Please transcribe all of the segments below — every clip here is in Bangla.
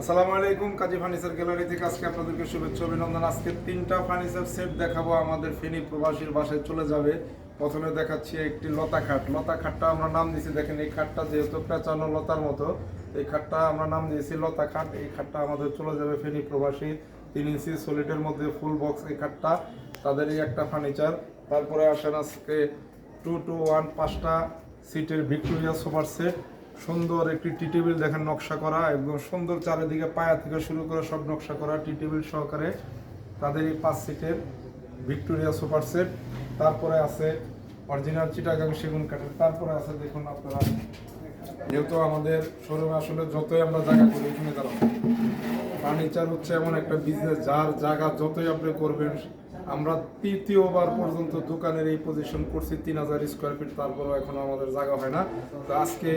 আসসালামু আলাইকুম, কাজী ফার্নিচার গ্যালারি থেকে আজকে আপনাদেরকে শুভেচ্ছা, অভিনন্দন। আজকে তিনটা ফার্নিচার সেট দেখাবো আমাদের ফেনী প্রবাসীর বাসায় চলে যাবে। প্রথমে দেখাচ্ছি একটি লতা খাট। লতা খাটটা আমরা নাম দিয়েছি, দেখেন এই খাটটা যেহেতু পেঁচানো লতার মতো, এই খাটটা আমরা নাম দিয়েছি লতা খাট। এই খাটটা আমাদের চলে যাবে ফেনী প্রবাসী, তিন ইঞ্চি সলিডের মধ্যে ফুল বক্স এই খাটটা, তাদেরই একটা ফার্নিচার। তারপরে আসেন আজকে টু টু ওয়ান পাঁচটা সিটের ভিক্টোরিয়া সোফার সেট। সুন্দর একটি টি টেবিল দেখেন নকশা করা এবং সুন্দর চারিদিকে পায়া থেকে শুরু করে সব নকশা করা টি টেবিল সহকারে তাদের এই পাঁচ সিটের ভিক্টোরিয়া সুপার সেট। তারপরে আছে অরিজিনাল চিটাগাং সেগুন কাঠের। তারপরে আছে দেখুন আপনারা, যেহেতু আমাদের শোরুমে আসলে যতই আমরা জায়গা করি, এখানে দাঁড়াবো ফার্নিচার হচ্ছে এমন একটা বিজনেস যার জায়গা যতই আপনি করবেন, আমরা তৃতীয়বার পর্যন্ত দোকানের এই পজিশন করছি, তিন হাজার স্কোয়ার ফিট তারপরেও এখনও আমাদের জায়গা হয় না। তো আজকে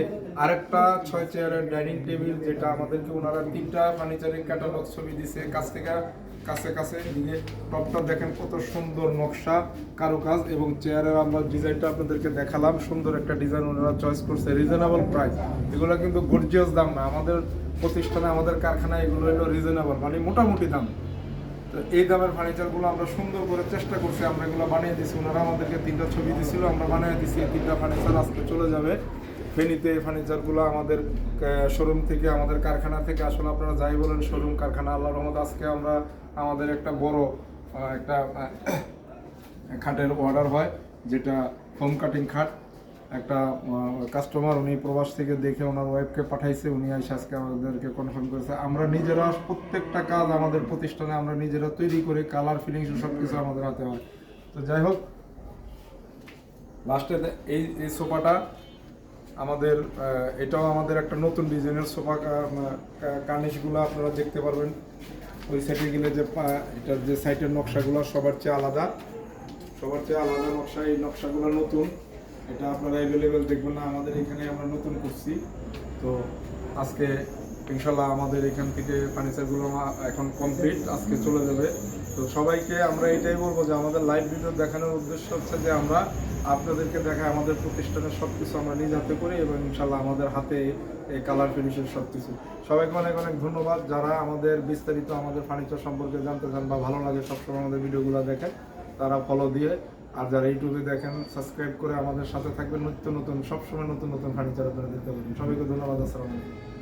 আরেকটা ছয় চেয়ারের ডাইনিং টেবিল যেটা আমাদেরকে ওনারা তিনটা ফার্নিচারের ক্যাটালগ ছবি দিছে কাছ থেকে, কাছে কাছে এদিকে টপটা দেখেন কত সুন্দর নকশা, কারুকাজ এবং চেয়ারের আমরা ডিজাইনটা আপনাদেরকে দেখালাম। সুন্দর একটা ডিজাইন ওনারা চয়েস করছে রিজনেবল প্রাইস এগুলো কিন্তু গর্জিয়াস দাম না, আমাদের প্রতিষ্ঠানে আমাদের কারখানায় এগুলো হলো রিজনেবল মানে মোটামুটি দাম। তো এই দামের ফার্নিচারগুলো আমরা সুন্দর করে চেষ্টা করছি, আমরা এগুলো বানিয়ে দিছি, ওনারা আমাদেরকে তিনটা ছবি দিছিল, আমরা বানিয়ে দিছি, এই তিনটা ফার্নিচার আজকে চলে যাবে। ফেনীতে এই ফার্নিচারগুলো আমাদের শোরুম থেকে, আমাদের কারখানা থেকে, আসলে আপনারা যাই বলেন শোরুম কারখানা আল্লাহ রহমত আজকে আমরা, আমাদের একটা বড় একটা খাটের অর্ডার হয়, যেটা হোম কাটিং খাট। একটা কাস্টমার উনি প্রবাস থেকে দেখে ওনার ওয়াইফকে পাঠাইছে, উনি এসে আজকে আমাদেরকে কনফার্ম করেছে। আমরা নিজেরা প্রত্যেকটা কাজ আমাদের প্রতিষ্ঠানে আমরা নিজেরা তৈরি করে কালার ফিনিশ সব কিছু আমাদের হাতে হয়। তো যাই হোক লাস্টে এই এই সোফাটা আমাদের এটাও আমাদের একটা নতুন ডিজাইনের সোফা কার্নিশগুলো আপনারা দেখতে পারবেন। ওই সাইডে গেলে যে এটার যে সাইডের নকশাগুলো সবার চেয়ে আলাদা। সবার চেয়ে আলাদা নকশা, এই নকশাগুলো নতুন। এটা আপনারা অ্যাভেলেবেল দেখবেন না, আমাদের এখানে আমরা নতুন করছি। তো আজকে ইনশাল্লাহ আমাদের এখান থেকে ফার্নিচারগুলো এখন কমপ্লিট আজকে চলে যাবে। তো সবাইকে আমরা এটাই বলব যে আমাদের লাইভ ভিডিও দেখানোর উদ্দেশ্য হচ্ছে যে আমরা আপনাদেরকে দেখাই আমাদের প্রতিষ্ঠানের সব কিছু আমরা নিজ হাতে করি এবং ইনশাল্লাহ আমাদের হাতে এই কালার ফিনিশের সব কিছু সবাইকে অনেক অনেক ধন্যবাদ। যারা আমাদের বিস্তারিত আমাদের ফার্নিচার সম্পর্কে জানতে চান বা ভালো লাগে সবসময় আমাদের ভিডিওগুলো দেখে তারা ফলো দিয়ে আর যারা ইউটিউবে দেখেন সাবস্ক্রাইব করে আমাদের সাথে থাকবেন। নিত্য নতুন, সবসময় নতুন নতুন ফার্নিচার আপনারা দেখতে পাবেন। সবাইকে ধন্যবাদ, আসসালামু আলাইকুম।